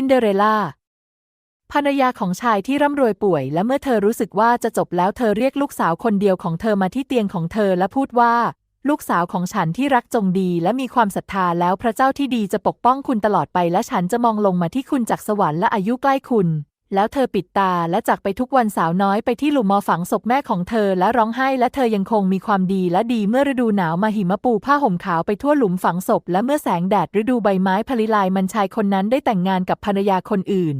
ซินเดอเรลล่าภรรยาของชายที่ร่ำรวยป่วย และเมื่อเธอรู้สึกว่าจะจบแล้วเธอเรียกลูกสาวคนเดียวของเธอมาที่เตียงของเธอและพูดว่า ลูกสาวของฉันที่รักจงดี และมีความศรัทธาแล้วพระเจ้าที่ดีจะปกป้องคุณตลอดไปและฉันจะมองลงมาที่คุณจากสวรรค์และอายุใกล้คุณ แล้วเธอปิดตาและจากไปทุกวันสาวน้อยไปที่หลุมมอฝังศพแม่ของเธอและร้องไห้และเธอยังคงมีความดีและดีเมื่อฤดูหนาวมาหิมะปูผ้าห่มขาวไปทั่วหลุมฝังศพและเมื่อแสงแดดฤดูใบไม้ผลิลายมันชายคนนั้นได้แต่งงานกับภรรยาคนอื่น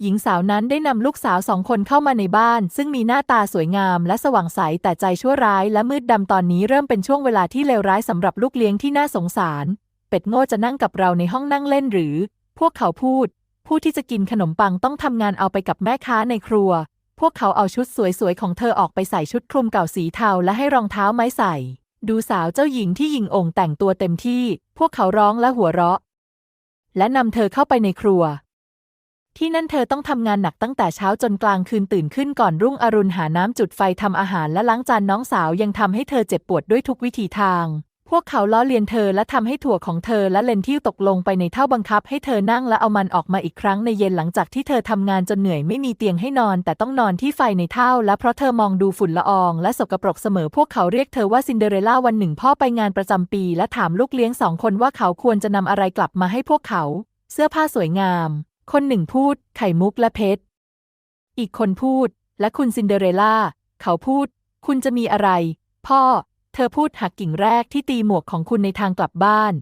หญิงสาวนั้นได้นำลูกสาวสองคนเข้ามาในบ้าน ซึ่งมีหน้าตาสวยงามและสว่างใสแต่ใจชั่วร้ายและมืดดำตอนนี้เริ่มเป็นช่วงเวลาที่เลวร้ายสำหรับลูกเลี้ยงที่น่าสงสาร เป็ดโง่จะนั่งกับเราในห้องนั่งเล่นหรือ พวกเขาพูด ผู้ที่จะกินขนมปังต้องทำงานเอาไปกับแม่ค้าในครัว พวกเขาเอาชุดสวยๆของเธอออกไปใส่ชุดคลุมเก่าสีเทาและให้รองเท้าไม้ใส่ ดูสาวเจ้าหญิงที่หญิงองค์แต่งตัวเต็มที่ พวกเขาร้องและหัวเราะ และนำเธอเข้าไปในครัว ที่นั่นเธอต้องทำงานหนักตั้งแต่เช้าจนกลางคืนตื่นขึ้นก่อนรุ่งอรุณหาน้ำจุดไฟทำอาหารและล้างจานน้องสาวยังทำให้เธอเจ็บปวดด้วยทุกวิธีทาง พวกเขาล้อเลียนเธอและทำให้ถั่วของเธอและเลนที่ตกลงไปในเท่าบังคับให้เธอนั่งและเอามันออกมาอีกครั้งในเย็นหลังจากที่เธอทำงานจนเหนื่อยไม่มีเตียงให้นอน แต่ต้องนอนที่ไฟในเท่า และเพราะเธอมองดูฝุ่นละออง และสกปรกเสมอพวกเขาเรียกเธอว่าซินเดอเรลล่าวันหนึ่งพ่อไปงานประจำปี และถามลูกเลี้ยงสองคนว่าเขาควรจะนำอะไรกลับมาให้พวกเขา เสื้อผ้าสวยงาม คนหนึ่งพูด ไข่มุกและเพชรอีกคนพูด และคุณซินเดอเรลล่าเขาพูด คุณจะมีอะไร พ่อ เธอพูดหักกิ่งแรกที่ตีหมวกของคุณในทางกลับบ้าน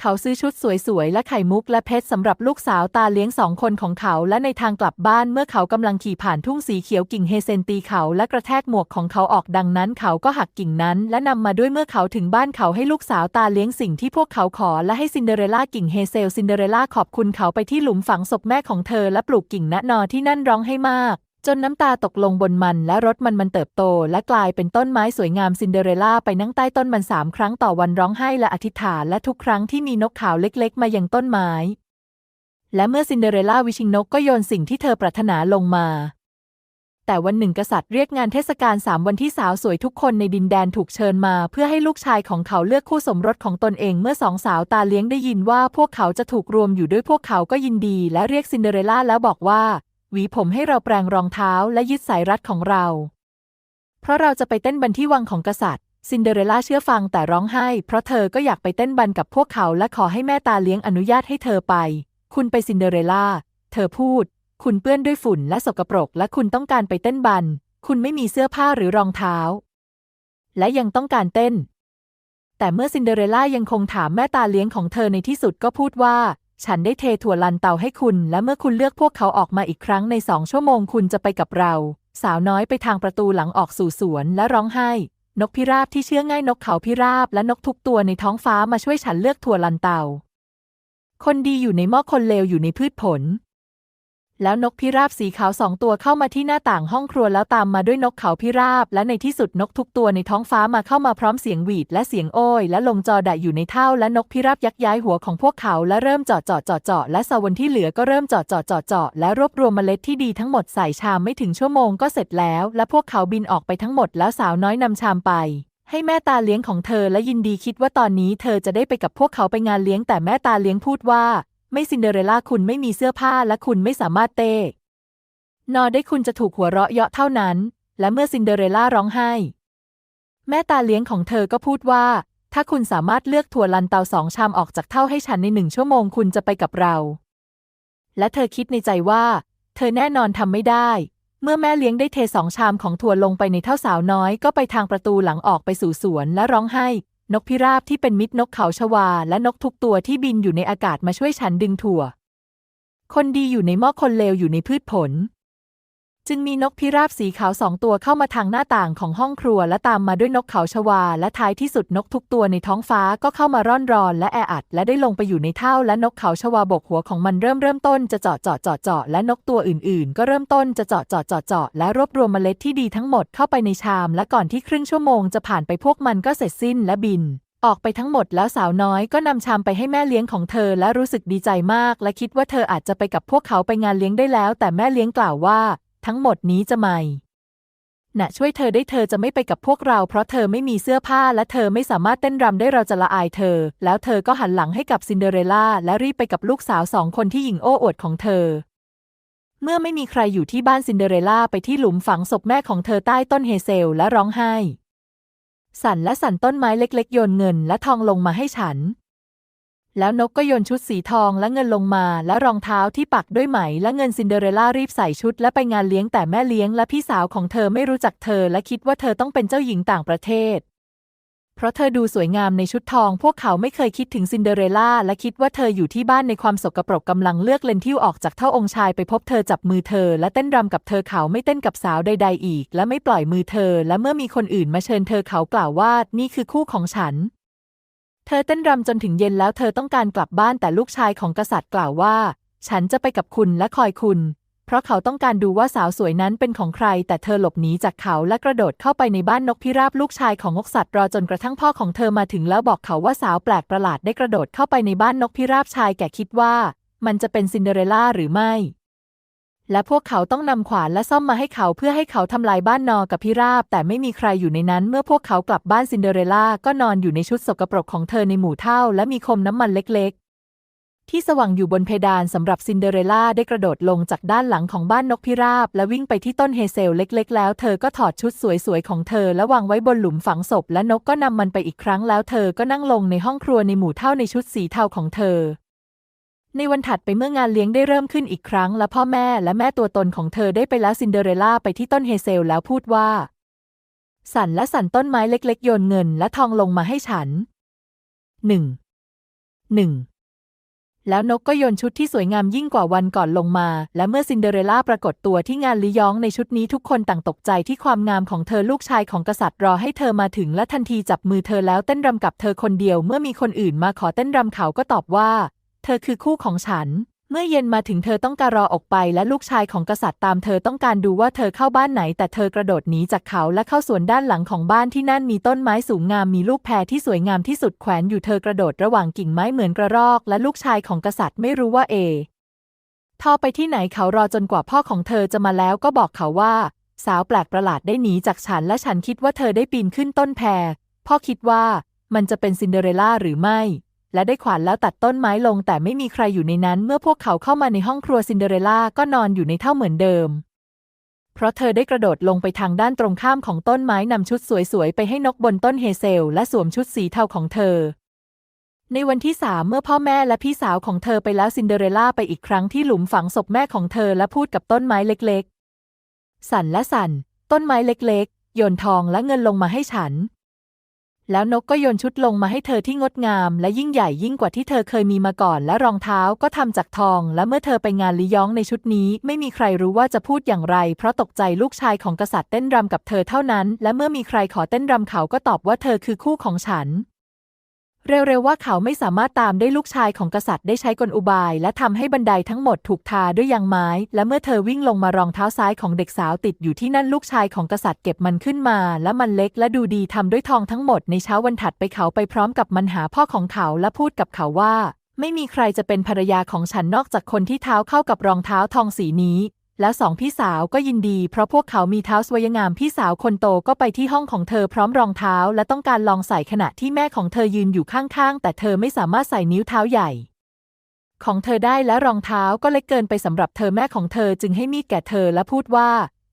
เขาซื้อชุดสวยๆ และไข่มุกและเพชรสำหรับลูกสาวตาเลี้ยงสองคนของเขาและในทางกลับบ้านเมื่อเขากำลังขี่ผ่านทุ่งสีเขียวกิ่งเฮเซนตีเขาและกระแทกหมวกของเขาออกดังนั้น เขาก็หักกิ่งนั้น และนำมาด้วยเมื่อเขาถึงบ้านเขาให้ลูกสาวตาเลี้ยงสิ่งที่พวกเขาขอและให้ซินเดอเรลล่ากิ่งเฮเซลซินเดอเรลล่าขอบคุณเขาไปที่หลุมฝังศพแม่ของเธอและปลูกกิ่งณนอที่นั่นร้องให้มาก จนน้ำตาตกลงบนมันและรถมันมันเติบโต และกลายเป็นต้นไม้สวยงามซินเดอเรลล่าไปนั่งใต้ต้นมันสามครั้งต่อวันร้องไห้และอธิษฐานและทุกครั้งที่มีนกขาวเล็กๆ มายังต้นไม้ และเมื่อซินเดอเรลล่าวิชิงนกก็โยนสิ่งที่เธอปรารถนาลงมา แต่วันหนึ่งกษัตริย์เรียกงานเทศกาลสามวันที่สาวสวยทุกคนในดินแดนถูกเชิญมา เพื่อให้ลูกชายของเขาเลือกคู่สมรสของตนเองเมื่อสองสาวตาเลี้ยงได้ยินว่าพวกเขาจะถูกรวมอยู่ด้วยพวกเขาก็ยินดี และเรียกซินเดอเรลล่าแล้วบอกว่า หวีผมให้เราแปลงรองเท้าและยึดสายรัดของเรา เพราะเราจะไปเต้นบันที่วังของกษัตริย์ ซินเดอเรลล่าเชื่อฟังแต่ร้องไห้ เพราะเธอก็อยากไปเต้นบันกับพวกเขาและขอให้แม่ตาเลี้ยงอนุญาตให้เธอไป คุณไปซินเดอเรลล่า เธอพูด คุณเปื้อนด้วยฝุ่นและสกปรก และคุณต้องการไปเต้นบัน คุณไม่มีเสื้อผ้าหรือรองเท้า และยังต้องการเต้น แต่เมื่อซินเดอเรลล่ายังคงถามแม่ตาเลี้ยงของเธอในที่สุดก็พูดว่า ฉันได้เทถั่วลันเตาให้คุณ และเมื่อคุณเลือกพวกเขาออกมาอีกครั้งในสองชั่วโมงคุณจะไปกับเรา สาวน้อยไปทางประตูหลังออกสู่สวนและร้องไห้ นกพิราบที่เชื่อง่ายนกเขาพิราบและนกทุกตัวในท้องฟ้ามาช่วยฉันเลือกถั่วลันเตา คนดีอยู่ในหม้อคนเลวอยู่ในพืชผล แล้วนกพิราบสีขาวสองตัวเข้ามาที่หน้าต่างห้องครัวแล้วตามมาด้วยนกเขาพิราบ และในที่สุดนกทุกตัวในท้องฟ้ามาเข้ามาพร้อมเสียงหวีดและเสียงโอ้ยและลงจอดะอยู่ในเท่าและนกพิราบยักย้ายหัวของพวกเขาและเริ่มเจาะเจาะเจาะเจาะและสวรรค์ที่เหลือก็เริ่มเจาะเจาะเจาะเจาะและรวบรวมเมล็ดที่ดีทั้งหมดใส่ชามไม่ถึงชั่วโมงก็เสร็จแล้ว และพวกเขาบินออกไปทั้งหมดแล้วสาวน้อยนำชามไปให้แม่ตาเลี้ยงของเธอและยินดีคิดว่าตอนนี้เธอจะได้ไปกับพวกเขาไปงานเลี้ยงแต่แม่ตาเลี้ยงพูดว่า ไม่ซินเดอเรลล่าคุณไม่มีเสื้อผ้าและคุณไม่สามารถเต้นอได้คุณจะถูกหัวเราะเยาะเท่านั้น และเมื่อซินเดอเรลล่าร้องไห้ แม่ตาเลี้ยงของเธอก็พูดว่า ถ้าคุณสามารถเลือกถั่วลันเตาสองชามออกจากเท่าให้ฉันในหนึ่งชั่วโมงคุณจะไปกับเรา และเธอคิดในใจว่า เธอแน่นอนทำไม่ได้ เมื่อแม่เลี้ยงได้เทสองชามของถั่วลงไปในเท่าสาวน้อยก็ไปทางประตูหลังออกไปสู่สวนและร้องไห้ นกพิราบที่เป็นมิตรนกเขาชวา และนกทุกตัวที่บินอยู่ในอากาศมาช่วยฉันดึงถั่ว คนดีอยู่ในหม้อคนเลวอยู่ในพืชผล จึงมีนกพิราบสีขาวสองตัวเข้ามาทางหน้าต่างของห้องครัว และตามมาด้วยนกเขาชวา และท้ายที่สุดนกทุกตัวในท้องฟ้าก็เข้ามาร่อนรอน และแออัด และได้ลงไปอยู่ในเท่าและนกเขาชวาบกหัวของมันเริ่มเริ่มต้นจะเจาะเจาะเจาะเจาะและนกตัวอื่นๆ ก็เริ่มต้นจะเจาะเจาะเจาะเจาะและรวบรวมเมล็ดที่ดีทั้งหมดเข้าไปในชาม และก่อนที่ครึ่งชั่วโมงจะผ่านไปพวกมันก็เสร็จสิ้นและบินออกไปทั้งหมดแล้วสาวน้อยก็นำชามไปให้แม่เลี้ยงของเธอและรู้สึกดีใจมาก และคิดว่าเธออาจจะไปกับพวกเขาไปงานเลี้ยงได้แล้ว แต่แม่เลี้ยงกล่าวว่า ทั้งหมดนี้จะไม่น่ะช่วยเธอได้เธอจะไม่ไปกับพวกเรา เพราะเธอไม่มีเสื้อผ้าและเธอไม่สามารถเต้นรำได้เราจะละอายเธอ แล้วเธอก็หันหลังให้กับซินเดอเรลล่าและรีบไปกับลูกสาวสองคนที่หญิงโอ้อวดของเธอ เมื่อไม่มีใครอยู่ที่บ้านซินเดอเรลล่าไปที่หลุมฝังศพแม่ของเธอใต้ต้นเฮเซลและร้องไห้ สั่นและสั่นต้นไม้เล็กๆโยนเงินและทองลงมาให้ฉัน แล้วนกก็โยนชุดสีทองและเงินลงมา และรองเท้าที่ปักด้วยไหม และเงินซินเดอเรลล่ารีบใส่ชุด และไปงานเลี้ยงแต่แม่เลี้ยงและพี่สาวของเธอไม่รู้จักเธอ และคิดว่าเธอต้องเป็นเจ้าหญิงต่างประเทศ เพราะเธอดูสวยงามในชุดทอง พวกเขาไม่เคยคิดถึงซินเดอเรลล่าและคิดว่าเธออยู่ที่บ้านในความสกปรกกำลังเลือกเลนทิวออกจากเท่าองค์ชายไปพบเธอจับมือเธอ และเต้นรำกับเธอเขาไม่เต้นกับสาวใด ๆ อีก และไม่ปล่อยมือเธอ และเมื่อมีคนอื่นมาเชิญเธอเขากล่าวว่านี่คือคู่ของฉัน เธอเต้นรำจนถึงเย็นแล้วเธอต้องการกลับบ้านแต่ลูกชายของกษัตริย์กล่าวว่า ฉันจะไปกับคุณและคอยคุณ เพราะเขาต้องการดูว่าสาวสวยนั้นเป็นของใคร แต่เธอหลบหนีจากเขาและกระโดดเข้าไปในบ้านนกพิราบลูกชายของกษัตริย์รอจนกระทั่งพ่อของเธอมาถึงแล้วบอกเขาว่าสาวแปลกประหลาดได้กระโดดเข้าไปในบ้านนกพิราบชายแก่คิดว่า มันจะเป็นซินเดอเรลล่าหรือไม่ และพวกเขาต้องนำขวานและซ่อมมาให้เขาเพื่อให้เขาทำลายบ้านนอกับพิราบ แต่ไม่มีใครอยู่ในนั้น เมื่อพวกเขากลับบ้านซินเดอเรลล่าก็นอนอยู่ในชุดสกปรกของเธอในหมู่เท่า และมีคมน้ำมันเล็กๆ ที่สว่างอยู่บนเพดานสำหรับซินเดอเรลล่าได้กระโดดลงจากด้านหลังของบ้านนกพิราบ และวิ่งไปที่ต้นเฮเซลเล็ก ๆ แล้ว เธอก็ถอดชุดสวยๆของเธอและวางไว้บนหลุมฝังศพ และนกก็นำมันไปอีกครั้งแล้ว เธอก็นั่งลงในห้องครัวในหมู่เท่าในชุดสีเทาของเธอ ในวันถัดไปเมื่องานเลี้ยงได้เริ่มขึ้นอีกครั้ง และพ่อแม่และแม่ตัวตนของเธอได้ไปแล้วซินเดอเรลล่าไปที่ต้นเฮเซลแล้วพูดว่า สันและสันต้นไม้เล็กๆ โยนเงินและทองลงมาให้ฉันหนึ่งหนึ่งแล้วนกก็โยนชุดที่สวยงามยิ่งกว่าวันก่อนลงมา และเมื่อซินเดอเรลล่าปรากฏตัวที่งานลิยองในชุดนี้ทุกคนต่างตกใจที่ความงามของเธอลูกชายของกษัตริย์รอให้เธอมาถึงและทันทีจับมือเธอแล้วเต้นรำกับเธอคนเดียว เมื่อมีคนอื่นมาขอเต้นรำเขาก็ตอบว่า เธอคือคู่ของฉัน เมื่อเย็นมาถึงเธอต้องการรอออกไปและลูกชายของกษัตริย์ตามเธอต้องการดูว่าเธอเข้าบ้านไหน แต่เธอกระโดดหนีจากเขาและเข้าสวนด้านหลังของบ้านที่นั่นมีต้นไม้สูงงามมีลูกแพรที่สวยงามที่สุดแขวนอยู่เธอกระโดดระหว่างกิ่งไม้เหมือนกระรอก และลูกชายของกษัตริย์ไม่รู้ว่าเอทอไปที่ไหนเขารอจนกว่าพ่อของเธอจะมาแล้วก็บอกเขาว่า สาวแปลกประหลาดได้หนีจากฉันและฉันคิดว่าเธอได้ปีนขึ้นต้นแพรพ่อคิดว่ามันจะเป็นซินเดอเรลล่าหรือไม่ และได้ขวานแล้วตัดต้นไม้ลง แต่ไม่มีใครอยู่ในนั้น เมื่อพวกเขาเข้ามาในห้องครัวซินเดอเรลล่าก็นอนอยู่ในเท่าเหมือนเดิม เพราะเธอได้กระโดดลงไปทางด้านตรงข้ามของต้นไม้นำชุดสวยๆ ไปให้นกบนต้นเฮเซล และสวมชุดสีเทาของเธอ ในวันที่สามเมื่อพ่อแม่และพี่สาวของเธอไปแล้วซินเดอเรลล่าไปอีกครั้งที่หลุมฝังศพแม่ของเธอและพูดกับต้นไม้เล็กๆ สั่นและสั่น ต้นไม้เล็กๆโยนทองและเงินลงมาให้ฉัน แล้วนกก็โยนชุดลงมาให้เธอที่งดงาม และยิ่งใหญ่ยิ่งกว่าที่เธอเคยมีมาก่อน และรองเท้าก็ทำจากทอง และเมื่อเธอไปงานลิยองในชุดนี้ ไม่มีใครรู้ว่าจะพูดอย่างไร เพราะตกใจลูกชายของกษัตริย์เต้นรำกับเธอเท่านั้น และเมื่อมีใครขอเต้นรำเขาก็ตอบว่าเธอคือคู่ของฉัน เร็วๆว่าเขาไม่สามารถตามได้ลูกชายของกษัตริย์ได้ใช้กลอุบาย และทำให้บันไดทั้งหมดถูกทาด้วยยางไม้ และเมื่อเธอวิ่งลงมารองเท้าซ้ายของเด็กสาวติดอยู่ที่นั่นลูกชายของกษัตริย์เก็บมันขึ้นมา และมันเล็กและดูดีทำด้วยทองทั้งหมดในเช้าวันถัดไปเขาไปพร้อมกับมันหาพ่อของเขาและพูดกับเขาว่า ไม่มีใครจะเป็นภรรยาของฉันนอกจากคนที่เท้าเข้ากับรองเท้าทองสีนี้ แล้วสองพี่สาวก็ยินดีเพราะพวกเขามีเท้าสวยงามพี่สาวคนโตก็ไปที่ห้องของเธอพร้อมรองเท้าและต้องการลองใส่ขณะที่แม่ของเธอยืนอยู่ข้างๆ แต่เธอไม่สามารถใส่นิ้วเท้าใหญ่ ของเธอได้และรองเท้าก็เล็กเกินไปสำหรับเธอแม่ของเธอจึงให้มีดแก่เธอและพูดว่า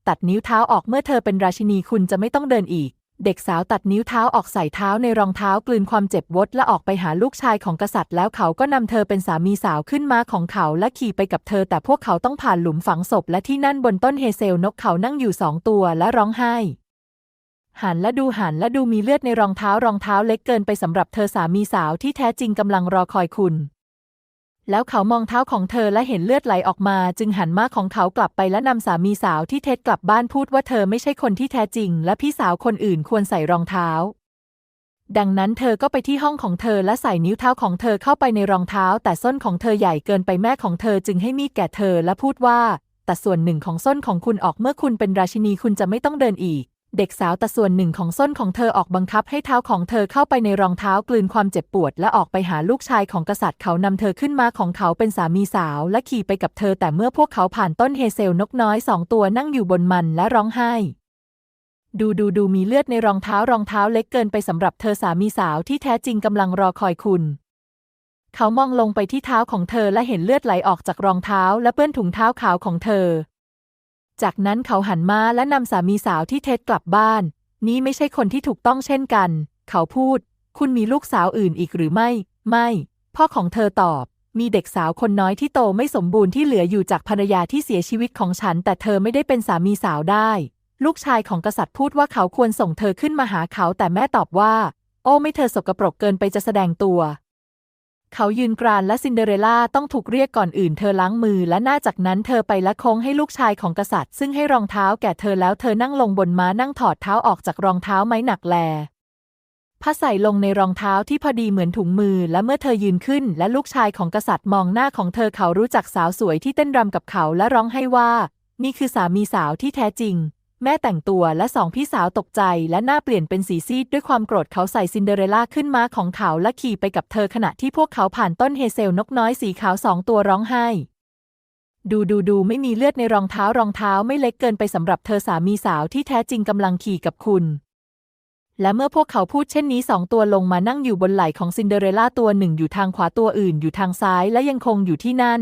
ตัดนิ้วเท้าออกเมื่อเธอเป็นราชินีคุณจะไม่ต้องเดินอีก เด็กสาวตัดนิ้วเท้าออกใส่เท้าในรองเท้ากลืนความเจ็บวดและออกไปหาลูกชายของกษัตริย์แล้วเขาก็นำเธอเป็นสามีสาวขึ้นม้าของเขาและขี่ไปกับเธอ แต่พวกเขาต้องผ่านหลุมฝังศพและที่นั่นบนต้นเฮเซลนกเขานั่งอยู่สองตัวและร้องไห้หันและดูหันและดูมีเลือดในรองเท้ารองเท้าเล็กเกินไปสำหรับเธอสามีสาวที่แท้จริงกำลังรอคอยคุณ แล้วเขามองเท้าของเธอและเห็นเลือดไหลออกมา จึงหันมาของเขากลับไปและนำสามีสาวที่เท็จกลับบ้านพูดว่าเธอไม่ใช่คนที่แท้จริง และพี่สาวคนอื่นควรใส่รองเท้า ดังนั้นเธอก็ไปที่ห้องของเธอและใส่นิ้วเท้าของเธอเข้าไปในรองเท้า แต่ส้นของเธอใหญ่เกินไปแม่ของเธอจึงให้มีดแก่เธอและพูดว่า แต่ส่วนหนึ่งของส้นของคุณออกเมื่อคุณเป็นราชินีคุณจะไม่ต้องเดินอีก เด็กสาวแต่ส่วนหนึ่งของส้นของเธอออกบังคับให้เท้าของเธอเข้าไปในรองเท้ากลืนความเจ็บปวด และออกไปหาลูกชายของกษัตริย์เขานำเธอขึ้นมาของเขาเป็นสามีสาว และขี่ไปกับเธอแต่เมื่อพวกเขาผ่านต้นเฮเซลนกน้อยสองตัวนั่งอยู่บนมันและร้องไห้ ดูดูดูมีเลือดในรองเท้ารองเท้าเล็กเกินไปสำหรับเธอสามีสาวที่แท้จริงกำลังรอคอยคุณเขามองลงไปที่เท้าของเธอและเห็นเลือดไหลออกจากรองเท้าและเปื้อนถุงเท้าขาวของเธอ จากนั้นเขาหันมาและนำสามีสาวที่เท็ดกลับบ้าน นี้ไม่ใช่คนที่ถูกต้องเช่นกัน เขาพูด คุณมีลูกสาวอื่นอีกหรือไม่ ไม่ พ่อของเธอตอบ มีเด็กสาวคนน้อยที่โตไม่สมบูรณ์ที่เหลืออยู่จากภรรยาที่เสียชีวิตของฉัน แต่เธอไม่ได้เป็นสามีสาวได้ ลูกชายของกษัตริย์พูดว่าเขาควรส่งเธอขึ้นมาหาเขาแต่แม่ตอบว่า โอ้ไม่เธอสกรปรกเกินไปจะแสดงตัว เขายืนกรานและซินเดอเรลล่าต้องถูกเรียกก่อนอื่นเธอล้างมือและหน้าจากนั้นเธอไปและโค้งให้ลูกชายของกษัตริย์ ซึ่งให้รองเท้าแก่เธอแล้วเธอนั่งลงบนม้านั่งถอดเท้าออกจากรองเท้าไม้หนักแลผ้าใส่ลงในรองเท้าที่พอดีเหมือนถุงมือ และเมื่อเธอยืนขึ้น และลูกชายของกษัตริย์มองหน้าของเธอเขารู้จักสาวสวยที่เต้นรำกับเขาและร้องให้ว่า นี่คือสามีสาวที่แท้จริง แม่แต่งตัวและสองพี่สาวตกใจและหน้าเปลี่ยนเป็นสีซีดด้วยความโกรธเขาใส่ซินเดอเรลล่าขึ้นม้าของเขาและขี่ไปกับเธอขณะที่พวกเขาผ่านต้นเฮเซลนกน้อยสีขาวสองตัวร้องไห้ ดูดูดูไม่มีเลือดในรองเท้ารองเท้าไม่เล็กเกินไปสำหรับเธอสามีสาวที่แท้จริงกำลังขี่กับคุณและเมื่อพวกเขาพูดเช่นนี้สองตัวลงมานั่งอยู่บนไหล่ของซินเดอเรลล่าตัวหนึ่งอยู่ทางขวาตัวอื่นอยู่ทางซ้ายและยังคงอยู่ที่นั่น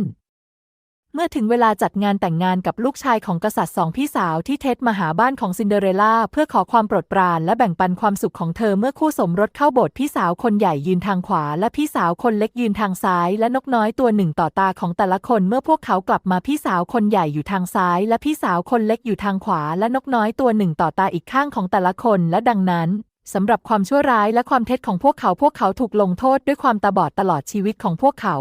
เมื่อถึงเวลาจัดงานแต่งงานกับลูกชายของกษัตริย์สองพี่สาวที่เท็ดมาหาบ้านของซินเดอเรลล่าเพื่อขอความโปรดปรานและแบ่งปันความสุขของเธอเมื่อคู่สมรสเข้าโบสถ์พี่สาวคนใหญ่ยืนทางขวา และพี่สาวคนเล็กยืนทางซ้าย และนกน้อยตัวหนึ่งต่อตาของแต่ละคนเมื่อพวกเขากลับมาพี่สาวคนใหญ่อยู่ทางซ้าย และพี่สาวคนเล็กอยู่ทางขวา และนกน้อยตัวหนึ่งต่อตาอีกข้างของแต่ละคนและดังนั้นสำหรับความชั่วร้ายและความเท็จของพวกเขาพวกเขาถูกลงโทษด้วยความตาบอดตลอดชีวิตของพวกเขา